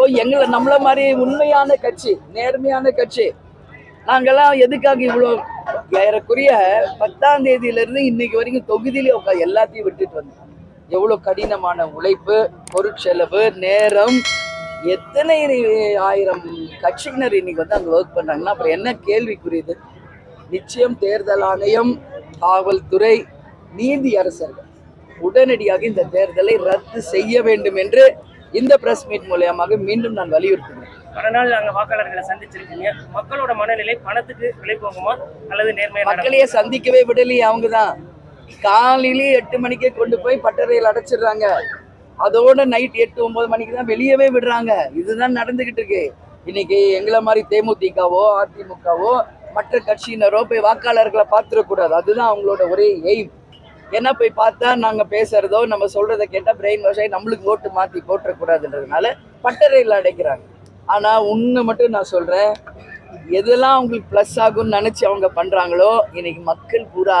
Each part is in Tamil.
அப்போ எங்களை நம்மள மாதிரி உண்மையான கட்சி நேர்மையான கட்சி. நாங்கெல்லாம் எதுக்காக இவ்வளோ ஏறக்குறைய பத்தாம் தேதியில இருந்து இன்னைக்கு வரைக்கும் தொகுதியிலே உட்கா எல்லாத்தையும் விட்டுட்டு வந்தோம். எவ்வளோ கடினமான உழைப்பு பொருட்செலவு நேரம். எத்தனை ஆயிரம் கட்சியினர் இன்னைக்கு வந்து அங்கே ஒர்க் பண்ணுறாங்கன்னா அப்புறம் என்ன கேள்விக்குரியது நிச்சயம் தேர்தல் ஆணையம் காவல்துறை நீதி அரசர்கள் உடனடியாக இந்த தேர்தலை ரத்து செய்ய வேண்டும் என்று இந்த பிரஸ் மீட் மூலியமாக மீண்டும் நான் வலியுறுத்துகிறேன். பல நாள் அங்க வாக்காளர்களை சந்திச்சிருக்கீங்க. மக்களோட மனநிலை பணத்துக்கு விலை போகுமா? அல்லது நேர்மையா? மக்களையே சந்திக்கவே விடலையே அவங்க தான் காலையிலேயே எட்டு மணிக்கே கொண்டு போய் பட்டறையில் அடைச்சிடுறாங்க. அதோட நைட் எட்டு ஒன்பது மணிக்கு தான் வெளியவே விடுறாங்க. இதுதான் நடந்துகிட்டு இருக்கு. இன்னைக்கு எங்களை மாதிரி தேமுதிகவோ அதிமுகவோ மற்ற கட்சியினரோ போய் வாக்காளர்களை பார்த்துடக்கூடாது. அதுதான் அவங்களோட ஒரே எய்ம் ஏன்னா போய் பார்த்தா நாங்கள் பேசுறதோ நம்ம சொல்கிறத கேட்டால் பிரெயின் வாஷ் ஆகி நம்மளுக்கு ஓட்டு மாற்றி போட்டுறக்கூடாதுன்றதுனால பட்டறையில் அடைக்கிறாங்க. ஆனால் ஒன்று மட்டும் நான் சொல்கிறேன் எதெல்லாம் அவங்களுக்கு ப்ளஸ் ஆகும்னு நினச்சி அவங்க பண்ணுறாங்களோ இன்னைக்கு மக்கள் பூரா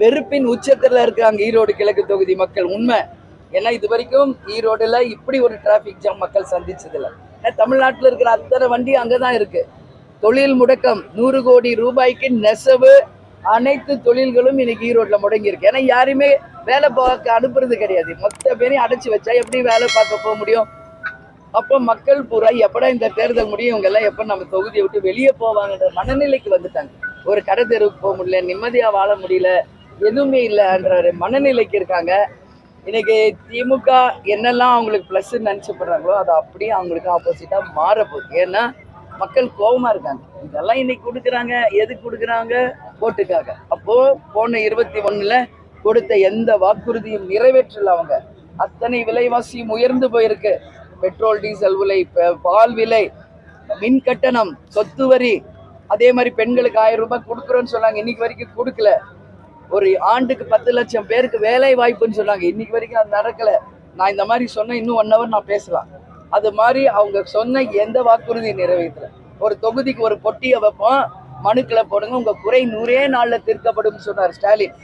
வெறுப்பின் உச்சத்தில் இருக்கிறாங்க ஈரோடு கிழக்கு தொகுதி மக்கள் உண்மை. ஏன்னா இது வரைக்கும் ஈரோடில் இப்படி ஒரு டிராஃபிக் ஜாம் மக்கள் சந்திச்சதில்லை. ஏன்னா தமிழ்நாட்டில் இருக்கிற அத்தனை வண்டி அங்கே தான் இருக்குது தொழில் முடக்கம் நூறு கோடி ரூபாய்க்கு நெசவு அனைத்து தொழில்களும் இன்னைக்கு ஈரோட்ல முடங்கி இருக்கு ஏன்னா யாருமே வேலை பார்க்க அனுப்புறது கிடையாது. மொத்த பேரையும் அடைச்சி வச்சா எப்படி வேலை பார்க்க போக முடியும்? அப்போ மக்கள் பூரா எப்படா இந்த தேர்தல் முடியும்? இவங்க எல்லாம் எப்போ நம்ம தொகுதியை விட்டு வெளியே போவாங்கன்ற மனநிலைக்கு வந்துட்டாங்க. ஒரு கடை தெருவுக்கு போக முடியல நிம்மதியா வாழ முடியல எதுவுமே இல்லைன்ற ஒரு மனநிலைக்கு இருக்காங்க. இன்னைக்கு திமுக என்னெல்லாம் அவங்களுக்கு ப்ளஸ் நினச்சிப்படுறாங்களோ அது அப்படியே அவங்களுக்கு ஆப்போசிட்டா மாற போகுது ஏன்னா மக்கள் கோபமா இருக்காங்க. இதெல்லாம் இன்னைக்கு கொடுக்குறாங்க. எதுக்கு கொடுக்குறாங்க? ஓட்டுக்காக அப்போ போன இருபத்தி ஒண்ணுல கொடுத்த எந்த வாக்குறுதியும் நிறைவேற்றல அவங்க. அத்தனை விலைவாசியும் உயர்ந்து போயிருக்கு. பெட்ரோல் டீசல் விலை பால் விலை மின் கட்டணம் சொத்து வரி. அதே மாதிரி பெண்களுக்கு ஆயிரம் ரூபாய் கொடுக்குறோன்னு சொன்னாங்க. இன்னைக்கு வரைக்கும் கொடுக்கல. ஒரு ஆண்டுக்கு பத்து லட்சம் பேருக்கு வேலை வாய்ப்புன்னு சொன்னாங்க. இன்னைக்கு வரைக்கும் அது நடக்கல. நான் இந்த மாதிரி சொன்ன இன்னும் ஒன் ஹவர் நான் பேசலாம். அது மாதிரி அவங்க சொன்ன எந்த வாக்குறுதியும் நிறைவேற்றலை. ஒரு தொகுதிக்கு ஒரு பொட்டியை வைப்போம். மனுக்களை போடுங்க. உங்க குறை நூறே நாள்ல தீர்க்கப்படும் சொன்னார் ஸ்டாலின்.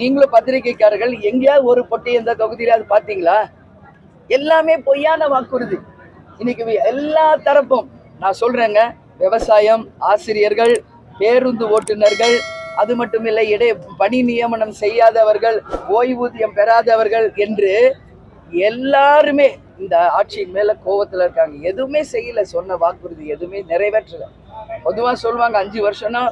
நீங்களும் பத்திரிகைக்காரர்கள் எங்கேயாவது ஒரு பொட்டி எந்த தொகுதியிலாவது பார்த்தீங்களா? எல்லாமே பொய்யான வாக்குறுதி. இன்னைக்கு எல்லா தரப்பும் நான் சொல்றேங்க விவசாயம் ஆசிரியர்கள் பேருந்து ஓட்டுநர்கள் அது மட்டும் இல்லை இடை பணி நியமனம் செய்யாதவர்கள் ஓய்வூதியம் பெறாதவர்கள் என்று எல்லாருமே இந்த ஆட்சியின் மேல கோவத்துல இருக்காங்க. எதுவுமே செய்யல சொன்ன வாக்குறுதி எதுவுமே நிறைவேற்றல. பொதுவா சொல்லுவாங்க அஞ்சு வருஷம்னா